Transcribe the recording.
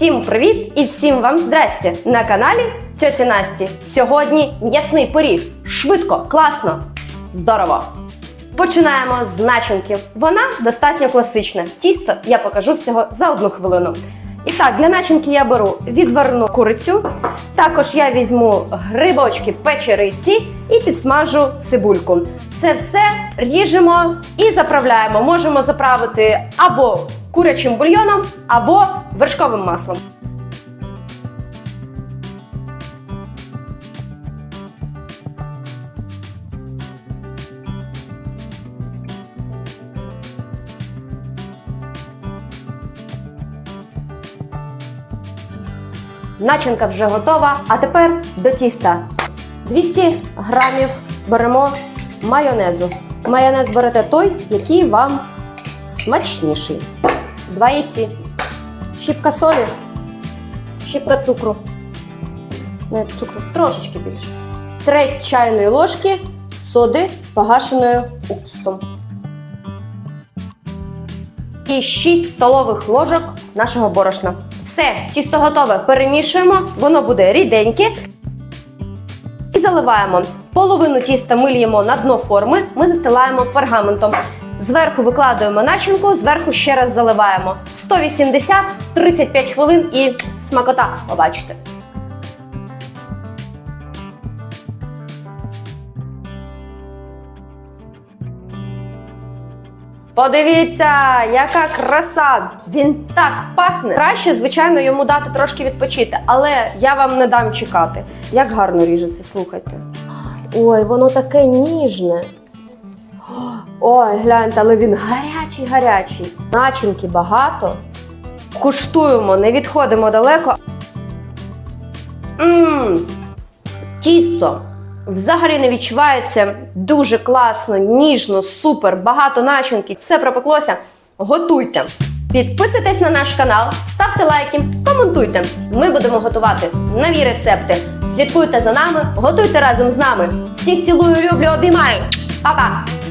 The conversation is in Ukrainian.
Всім привіт і всім вам здрасте! На каналі Тьоті Насті. Сьогодні м'ясний пиріг. Швидко, класно, здорово! Починаємо з начинки. Вона достатньо класична. Тісто я покажу всього за одну хвилину. І так, для начинки я беру відварну курицю. Також я візьму грибочки печериці і підсмажу цибульку. Це все ріжемо і заправляємо. Можемо заправити або курячим бульйоном, або вершковим маслом. Начинка вже готова. А тепер до тіста. 200 грамів беремо майонезу. Майонез берете той, який вам смачніший. Два яйці, щіпка солі, щіпка цукру. Не цукру, трошечки більше. Треть чайної ложки соди погашеною уксусом. І 6 столових ложок нашого борошна. Все, тісто готове. Перемішуємо, воно буде ріденьке. І заливаємо. Половину тіста ми ліємо на дно форми, ми застилаємо пергаментом. Зверху викладаємо начинку, зверху ще раз заливаємо. 180 35 хвилин і смакота побачите. Подивіться, яка краса! Він так пахне. Краще, звичайно, йому дати трошки відпочити, але я вам не дам чекати. Як гарно ріжеться, слухайте. Ой, воно таке ніжне. Ой, гляньте, але він гарячий, гарячий. Начинки багато. Куштуємо, не відходимо далеко. Мм, тісто взагалі не відчувається дуже класно, ніжно, супер, багато начинки. Все пропеклося. Готуйте. Підписуйтесь на наш канал, ставте лайки, коментуйте. Ми будемо готувати нові рецепти. Слідкуйте за нами, готуйте разом з нами. Всіх цілую, люблю, обіймаю. Па-па!